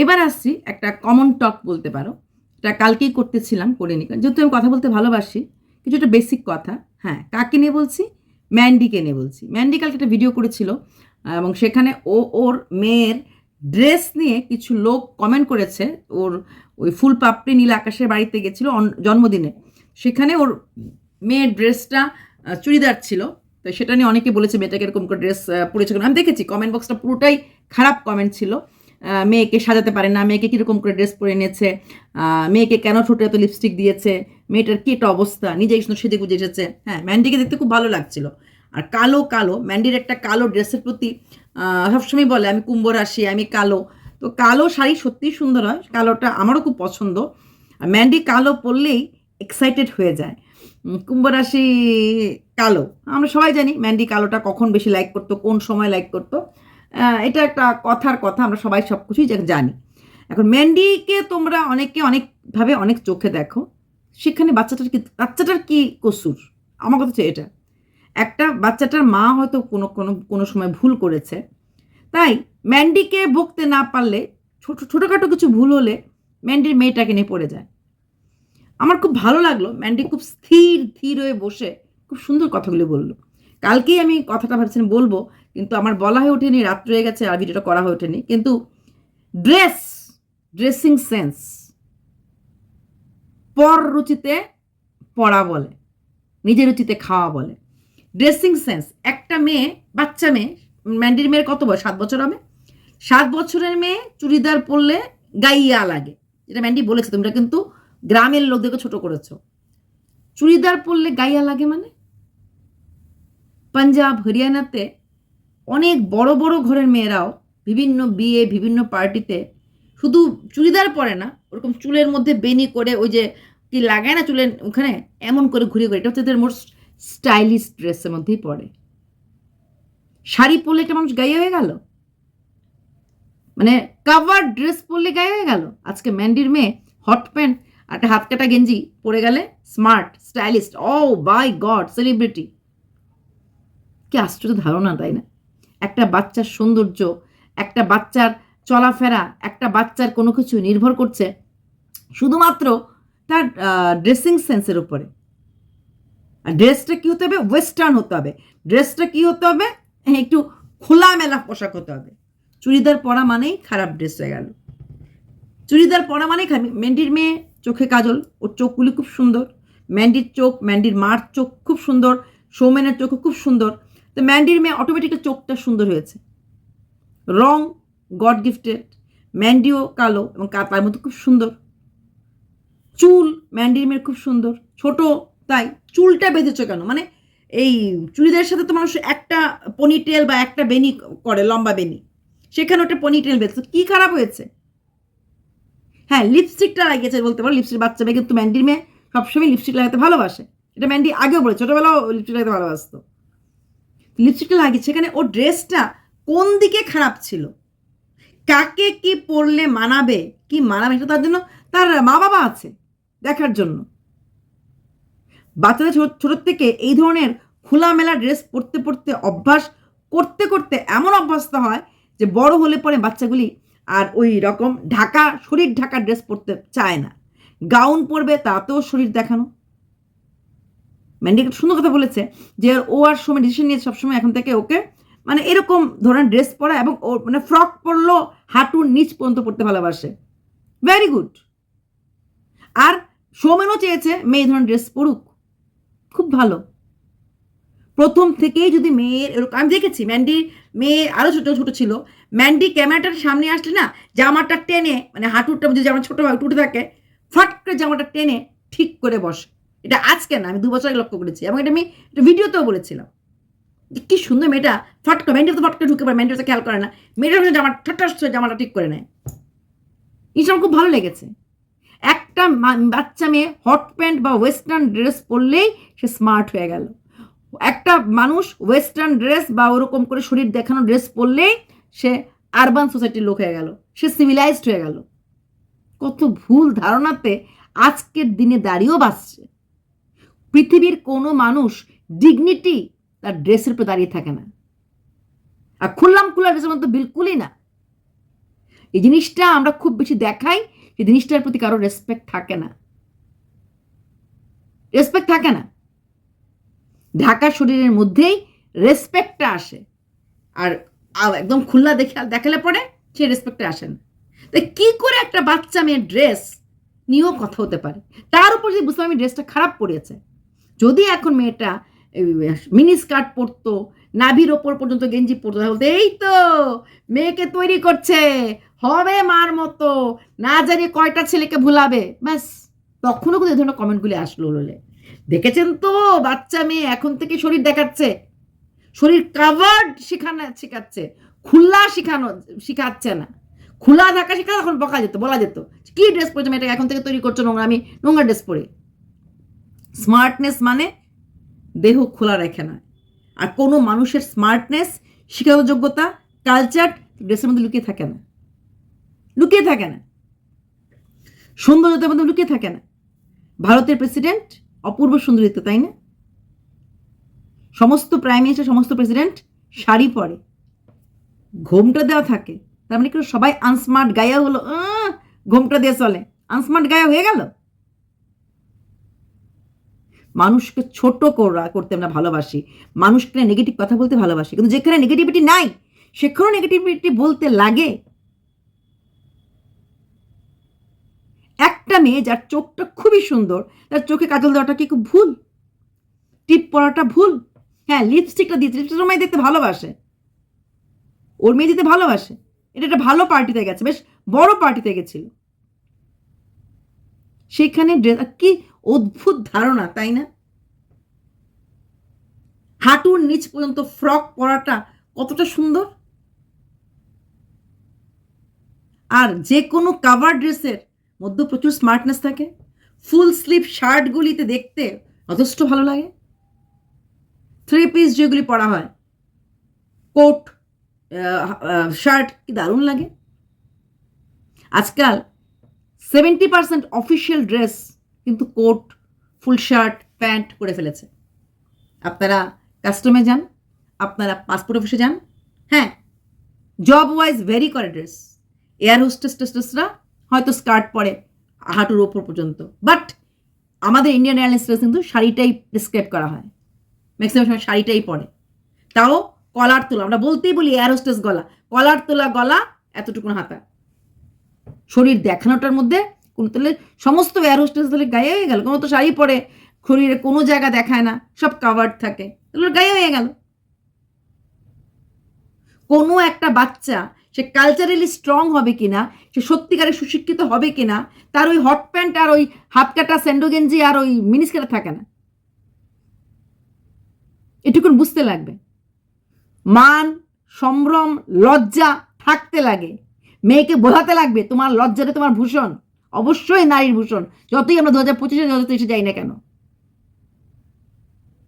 এবার আসছি একটা কমন টক বলতে পারো। এটা কালকেই করতেছিলাম, করিনি। যেহেতু আমি কথা বলতে ভালোবাসি, কিছু একটা বেসিক কথা। হ্যাঁ কাকে নিয়ে বলছি? ম্যান্ডিকে নিয়ে বলছি। ম্যান্ডি কালকে একটা ভিডিও করেছিল, এবং সেখানে ও ওর মেয়ের ড্রেস নিয়ে কিছু লোক কমেন্ট করেছে। ওর ওই ফুল পাপড়ি নীল আকাশের বাড়িতে গেছিল জন্মদিনে। সেখানে ওর মেয়ের ড্রেসটা চুড়িদার ছিল। তো সেটা নিয়ে অনেকে বলেছে, মেয়েটাকে এরকম করে ড্রেস পরেছে? আমি দেখেছি কমেন্ট বক্সটা পুরোটাই খারাপ কমেন্ট ছিল। মেয়েকে সাজাতে পারে না, মেয়েকে কীরকম করে ড্রেস পরে নিয়েছে মেয়েকে কেন ছোটো এত লিপস্টিক দিয়েছে, মেয়েটার কী একটা অবস্থা নিজে সেজে গুজে এসেছে। হ্যাঁ ম্যান্ডিকে দেখতে খুব ভালো লাগছিল। আর কালো কালো ম্যান্ডির একটা কালো ড্রেসের প্রতি সবসময় বলে, আমি কুম্ভ রাশি আমি কালো। তো কালো শাড়ি সত্যিই সুন্দর হয়, কালোটা আমারও খুব পছন্দ। আর ম্যান্ডি কালো পরলেই এক্সাইটেড হয়ে যায়। কুম্ভ রাশি কালো। আমরা সবাই জানি ম্যান্ডি কালোটা কখন বেশি লাইক করতো, কোন সময় লাইক করতো। এটা একটা কথার কথা, আমরা সবাই সব কিছুই জানি। এখন ম্যান্ডিকে তোমরা অনেকে অনেকভাবে অনেক চোখে দেখো। সেখানে বাচ্চাটার কি বাচ্চাটার কি কসুর? আমার কথা এটা। একটা বাচ্চাটার মা হয়তো কোনো কোনো কোনো সময় ভুল করেছে। তাই ম্যান্ডিকে বকতে না পারলে, ছোটো, ছোটোখাটো কিছু ভুল হলে ম্যান্ডির মেয়েটাকে নিয়ে পড়ে যায়। আমার খুব ভালো লাগল। ম্যান্ডি খুব স্থির, ধীর হয়ে বসে খুব সুন্দর কথাগুলি বলল। কালকেই আমি কথাটা ভাবছিলাম বলব কিন্তু আমার বলা হয়ে ওঠেনি রাত্র হয়ে গেছে আর ভিডিওটা করা হয়ে ওঠেনি। কিন্তু ড্রেস ড্রেসিং সেন্স পর রুচিতে পড়া বলে, নিজের রুচিতে খাওয়া বলে। ড্রেসিং সেন্স একটা মেয়ে, বাচ্চা মেয়ে ম্যান্ডির মেয়ের কত বয়স? সাত বছর হবে? সাত বছরের মেয়ে চুড়িদার পরলে গাইয়া লাগে। যেটা ম্যান্ডি বলেছে, তোমরা কিন্তু গ্রামের লোকদেরকে ছোট করেছ। চুড়িদার পরলে গাইয়া লাগে মানে? পাঞ্জাব, হরিয়ানাতে অনেক বড় বড় ঘরের মেয়েরাও বিভিন্ন বিয়ে, বিভিন্ন পার্টিতে শুধু চুড়িদার পরে না, ওরকম চুলের মধ্যে বেনি করে ওই যে কি লাগায় না চুলের ওখানে, এমন করে ঘুরে ঘুরে এটা হচ্ছে এদের মোস্ট স্টাইলিশ ড্রেসের মধ্যেই পড়ে। শাড়ি পরলে একটা মানুষ গায়ে হয়ে গেল? মানে কাভার ড্রেস পরলে গায়ে হয়ে গেল? আজকে ম্যান্ডির মেয়ে হট প্যান্ট আর একটা হাত কাটা গেঞ্জি পরে গেলে স্মার্ট স্টাইলিস্ট ও বাই গড সেলিব্রিটি কি আশ্চর্য ধারণা, তাই না? একটা বাচ্চার সৌন্দর্য একটা বাচ্চার চলাফেরা একটা বাচ্চার কোনো কিছু নির্ভর করছে শুধুমাত্র তার ড্রেসিং সেন্সের উপরে। আর ড্রেসটা কী হতে হবে? ওয়েস্টার্ন হতে হবে। ড্রেসটা কী হতে হবে? হ্যাঁ, একটু খোলামেলা পোশাক হতে হবে। চুড়িদার পরা মানেই খারাপ ড্রেস হয়ে গেল। চুড়িদার পরা মানেই খারাপ। ম্যান্ডির মেয়ে চোখে কাজল। ওর চোখগুলি খুব সুন্দর। ম্যান্ডির চোখ ম্যান্ডির মার চোখ খুব সুন্দর। সৌমেনের চোখও খুব সুন্দর। তো ম্যান্ডির মেয়ে অটোমেটিক্যালি চোখটা সুন্দর হয়েছে। রং গড গিফটেড ম্যান্ডিও কালো এবং তার মধ্যে খুব সুন্দর। চুল ম্যান্ডির মেয়ের খুব সুন্দর। ছোট, তাই চুলটা বেঁধেছ কেন? মানে এই চুড়িদারের সাথে তো মানুষ একটা পনিটেল বা একটা বেনি করে, লম্বা বেনি সেখানে ওটা পনিটেল বেঁধেছে। কী খারাপ হয়েছে? হ্যাঁ লিপস্টিকটা লাগিয়েছে বলতে পারো লিপস্টিক বাচ্চা মেয়ে কিন্তু ম্যান্ডির মেয়ে সবসময় লিপস্টিক লাগাতে ভালোবাসে। এটা ম্যান্ডি আগেও বলে ছোটোবেলাও লিপস্টিক লাগাতে ভালোবাসতো। লিপস্টিকটা লাগিয়েছে, সেখানে ওর ড্রেসটা কোন দিকে খারাপ ছিল? কাকে কি পরলে মানাবে, কি মানাবে সেটা তার জন্য তার মা বাবা আছে দেখার জন্য। বাচ্চাদের ছোট, ছোটোর থেকে এই ধরনের খোলামেলা ড্রেস পরতে পরতে অভ্যাস করতে করতে এমন অভ্যস্ত হয় যে বড় হলে পরে বাচ্চাগুলি আর ওই রকম ঢাকা, শরীর ঢাকা ড্রেস পরতে চায় না। গাউন পরবে তাতেও শরীর দেখানো। ম্যান্ডি একটা সুন্দর কথা বলেছে যে ও আর সময় ডিসিশন নিয়ে সবসময় এখন থেকে ওকে। মানে এরকম ধরনের ড্রেস পরা এবং ও মানে ফ্রক পরলো, হাঁটুর নিচ পর্যন্ত পড়তে ভালোবাসে। ভেরি গুড আর সৌমেনও চেয়েছে মেয়ে ধরনের ড্রেস পরুক। খুব ভালো। প্রথম থেকেই যদি মেয়ের এরকম আমি দেখেছি ম্যান্ডি মেয়ে আরও ছোটো ছোটো ছিল। ম্যান্ডি ক্যামেরাটার সামনে আসলে না জামাটা টেনে মানে হাঁটুরটা যদি জামা ছোটো হয় টুটে থাকে, ফট করে জামাটা টেনে ঠিক করে বসে। এটা আজকে না, আমি দু বছর লক্ষ্য করেছি এবং এটা আমি ভিডিওতেও বলেছিলাম। কি সুন্দর মেয়েটা, ফট করে ম্যান্ডি তো ফট করে ঢুকে ম্যান্ডি তো খেয়াল করে না। মেয়েটা জামা ঠাট্টাস করে জামাটা ঠিক করে নেয়। জিনিসটা খুব ভালো লেগেছে। একটা বাচ্চা মেয়ে হট প্যান্ট বা ওয়েস্টার্ন ড্রেস পরলেই সে স্মার্ট হয়ে গেল। একটা মানুষ ওয়েস্টার্ন ড্রেস বা ওরকম করে শরীর দেখানো ড্রেস পরলেই সে আরবান সোসাইটির লোক হয়ে গেল। সে সিভিলাইজড হয়ে গেল। কত ভুল ধারণাতে আজকের দিনে দাঁড়িয়েও বাঁচছে। পৃথিবীর কোনো মানুষ ডিগনিটি তার ড্রেসের উপর দাঁড়িয়ে থাকে না। আর খুললাম খুলা ড্রেসের মধ্যে বিলকুলই না। এই জিনিসটা আমরা খুব বেশি দেখাই, এই জিনিসটার প্রতি কারও রেসপেক্ট থাকে না। রেসপেক্ট থাকে না। ঢাকা শরীরের মধ্যেই রেসপেক্টটা আসে। আর একদম খোলা দেখে দেখালে পরে সে রেসপেক্টে আসে না। তাই কি করে একটা বাচ্চা মেয়ের ড্রেস নিয়েও কথা হতে পারে? তার উপর যদি বুঝলাম আমি ড্রেসটা খারাপ পড়েছে যদি এখন মেয়েটা মিনি স্কার্ট পরতো নাভির ওপর পর্যন্ত গেঞ্জি পরতো বলতো, এই তো মেয়েকে তৈরি করছে হবে মার মতো না জানি কয়টা ছেলেকে ভুলাবে। ব্যাস তখনও কিন্তু এই ধরনের কমেন্টগুলি আসলো হলে দেখেছেন তো বাচ্চা মেয়ে এখন থেকে শরীর দেখাচ্ছে শরীর কাভার্ড শেখানো শেখাচ্ছে খোলা শেখানো শেখাচ্ছে না। খোলা থাকা শেখা তখন বকা যেত বলা যেত কি ড্রেস পরেছে মেয়েটাকে এখন থেকে তৈরি করছ নোংরা আমি নোংরা ড্রেস পরে। স্মার্টনেস মানে দেহ খোলা রেখে নয় আর কোনো মানুষের স্মার্টনেস শিক্ষাগত যোগ্যতা কালচার ড্রেসের মধ্যে লুকিয়ে থাকে না। লুকিয়ে থাকে না। সৌন্দর্যতার মধ্যে লুকিয়ে থাকে না। ভারতের প্রেসিডেন্ট অপূর্ব সুন্দরিত তাই না? সমস্ত প্রাইম মিনিস্টার সমস্ত প্রেসিডেন্ট শাড়ি পরে। ঘোমটা দেওয়া থাকে। তার মানে কি, সবাই আনস্মার্ট গায়া হলো ঘোমটা দিয়ে চলে। আনস্মার্ট গায়া হয়ে গেল? মানুষকে ছোট করা, করতে আমরা ভালোবাসি। মানুষকে নেগেটিভ কথা বলতে ভালোবাসি। কিন্তু যেখানে নেগেটিভিটি নাই, সেখানেও নেগেটিভিটি বলতে লাগে। একটা মেয়ে যার চোখটা খুবই সুন্দর, তার চোখে কাজল দেওয়াটা কি খুব ভুল? টিপ পরাটা ভুল? হ্যাঁ লিপস্টিকটা দিয়েছে লিপস্টিকটা মেয়ে দেখতে ভালোবাসে। ওর মেয়ে দিতে ভালোবাসে। এটা একটা ভালো পার্টিতে গেছে, বেশ বড় পার্টিতে গেছিল। সেখানে ড্রেস কি অদ্ভুত ধারণা, তাই না? হাঁটুর নিচ পর্যন্ত ফ্রক পরাটা কতটা সুন্দর? আর যে কোনো কাভার ড্রেসের মধ্যে প্রচুর স্মার্টনেস থাকে। ফুল স্লিভ শার্টগুলিতে দেখতে যথেষ্ট ভালো লাগে। থ্রি পিস যেগুলি পরা হয় কোট শার্ট কি দারুণ লাগে। আজকাল সেভেন্টি পার্সেন্ট অফিসিয়াল ড্রেস কিন্তু কোট, ফুল শার্ট, প্যান্ট করে ফেলেছে। আপনারা কাস্টমে যান, আপনারা পাসপোর্ট অফিসে যান হ্যাঁ জব ওয়াইজ ভেরি করে ড্রেস এয়ার হোস্টেস টেস্টেসরা হয়তো স্কার্ট পরে হাঁটুর ওপর পর্যন্ত। বাট আমাদের ইন্ডিয়ান এয়ারলাইন্স কিন্তু শাড়িটাই প্রেসক্রাইব করা হয়। ম্যাক্সিমাম সময় শাড়িটাই পরে। তাও কলার তোলা। আমরা বলতেই বলি এয়ার হোস্টেস গলা। কলার তোলা গলা এতটুকু হাতা। শরীর দেখানোটার মধ্যে তাহলে সমস্ত এয়ার হোস্টেস তাহলে গায়ে হয়ে গেল। কোনো তো শাড়ি পরে শরীরে কোনো জায়গা দেখায় না, সব কাভার্ড থাকে। তাহলে গায়ে হয়ে গেল। কোনো একটা বাচ্চা, সে কালচারালি স্ট্রং হবে কিনা, সে সত্যিকারে সুশিক্ষিত হবে কিনা, তার ওই হট প্যান্ট আর ওই হাফ কাটা স্যান্ডো গেঞ্জি আর ওই মিনিস্কাটা থাকে না। এটুকুন বুঝতে লাগবে। মান, সম্ভ্রম, লজ্জা থাকতে লাগে। মেয়েকে বোঝাতে লাগবে তোমার লজ্জাটা তোমার ভূষণ। অবশ্যই নারীর ভূষণ। যতই আমরা দু হাজার পঁচিশে যত তেইশে যাই না কেন?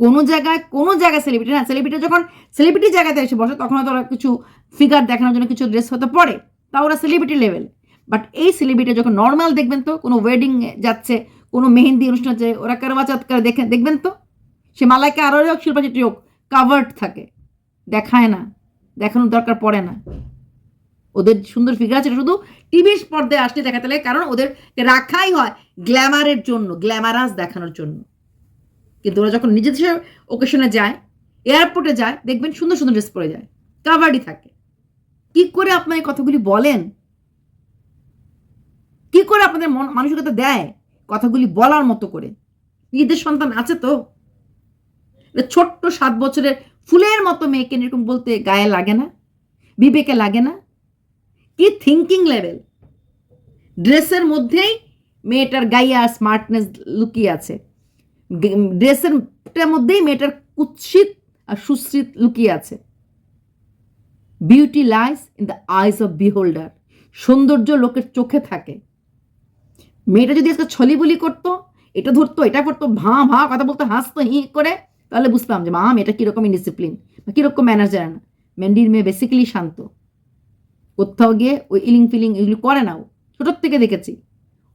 কোনো জায়গায় কোনো জায়গায় সেলিব্রিটি না সেলিব্রিটি যখন সেলিব্রিটি জায়গাতে এসে বসে, তখন হয়তো ওরা কিছু ফিগার দেখানোর জন্য কিছু ড্রেস হতে পড়ে তা ওরা সেলিব্রিটি লেভেল বাট এই সেলিব্রিটি যখন নর্মাল দেখবেন তো, কোনো ওয়েডিং যাচ্ছে, কোনো মেহেন্দি অনুষ্ঠান আছে ওরা কারবাচাত করে দেখে, দেখবেন তো? সে মালাইকা আরও হোক, শিল্পা হোক কাভার্ড থাকে। দেখায় না, দেখানোর দরকার পড়ে না। ওদের সুন্দর ফিগার আছে শুধু টিভির পর্দায় আসলে দেখাতে লাগে, কারণ ওদের রাখাই হয় গ্ল্যামারের জন্য গ্ল্যামারাস দেখানোর জন্য। কিন্তু ওরা যখন নিজের দেশের ওকেশনে যায় এয়ারপোর্টে যায়, দেখবেন সুন্দর সুন্দর ড্রেস পরে যায় কাভারই থাকে। কি করে আপনার এই কথাগুলি বলেন? কি করে আপনাদের মন মানসিকতা দেয় কথাগুলি বলার মতো করে? নিজেদের সন্তান আছে তো? ছোট্ট সাত বছরের ফুলের মতো মেয়েকে এরকম বলতে গায়ে লাগে না? বিবেকে লাগে না? কি থিঙ্কিং লেভেল ড্রেসের মধ্যেই মেয়েটার গাইয়া স্মার্টনেস লুকিয়ে আছে। ড্রেসের মধ্যেই মেয়েটার কুৎসিত আর সুশ্রিত লুকিয়ে আছে। Beauty lies in the eyes of beholder সৌন্দর্য লোকের চোখে থাকে। মেয়েটা যদি আজকে ছলিবলি করতো, এটা ধরতো, এটা করতো, ভাঁ ভাঁ, কথা বলতো, হাসতো, হি করে, তাহলে বুঝতাম যে, মা, মেয়েটা কীরকম ইনডিসিপ্লিন বা কীরকম ম্যানার জানে না। ম্যান্ডির মেয়ে বেসিক্যালি শান্ত। কোথাও গিয়ে ওই ইলিং ফিলিং এগুলো করে না ও। ছোটোর থেকে দেখেছি।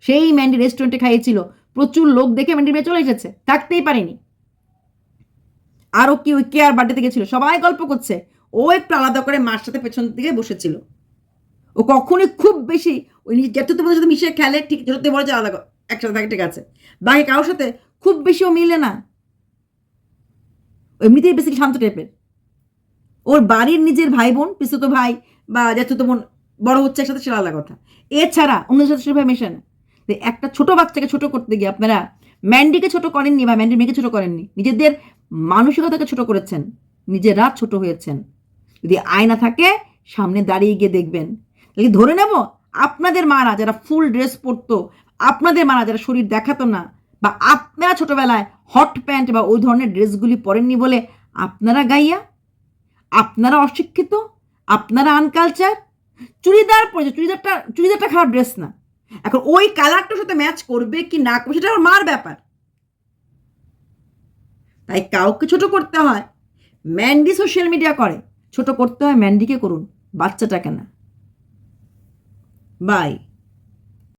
সেই ম্যান্ডি রেস্টুরেন্টে খাইয়েছিল। প্রচুর লোক দেখে ম্যান্ডির মেয়ে চলে এসেছে। থাকতেই পারেনি। আরও কি ওই কেয়ার বার্থডেতে গেছিল সবাই গল্প করছে। ও একটু আলাদা করে মার সাথে পেছন দিকে বসেছিল। ও কখনোই খুব বেশি ওই নিজের জ্যাঠতো সাথে মিশে খেলে, ঠিক জ্যাঠতো বড় আলাদা একসাথে থাকে, ঠিক আছে। বাকি কারোর সাথে খুব বেশি ও মিলে না। এমনিতেই বেশি শান্ত টাইপের ওর বাড়ির নিজের ভাই বোন পিসুতো ভাই বা জ্যাঠতো বোন, বড় হচ্ছে একসাথে, সেটা আলাদা কথা। এছাড়া অন্যদের সাথে সেভাবে মেশে না। একটা ছোট বাচ্চাকে ছোট করতে গিয়ে আপনারা ম্যান্ডিকে ছোট করেননি বা ম্যান্ডির মেয়েকে ছোট করেননি, নিজেদের মানসিকতাকে ছোট করেছেন নিজেরা ছোট হয়েছেন। যদি আয়না থাকে, সামনে দাঁড়িয়ে গিয়ে দেখবেন। তাহলে ধরে নেব, আপনাদের মারা যারা ফুল ড্রেস পরতো, আপনাদের মারা যারা শরীর দেখাতো না, বা আপনারা ছোটবেলায় হট প্যান্ট বা ওই ধরনের ড্রেসগুলি পরেননি বলে আপনারা গাইয়া আপনারা অশিক্ষিত, আপনারা আনকালচার চুড়িদার পরেছে, চুড়িদারটা চুড়িদারটা খারাপ ড্রেস না। এখন ওই কালারটার সাথে ম্যাচ করবে কি না করবে, সেটা মার ব্যাপার। তাই কাউকে ছোট করতে হয় ম্যান্ডি সোশ্যাল মিডিয়া করে। ছোট করতে হয় ম্যান্ডিকে করুন, বাচ্চাটাকে না। বাই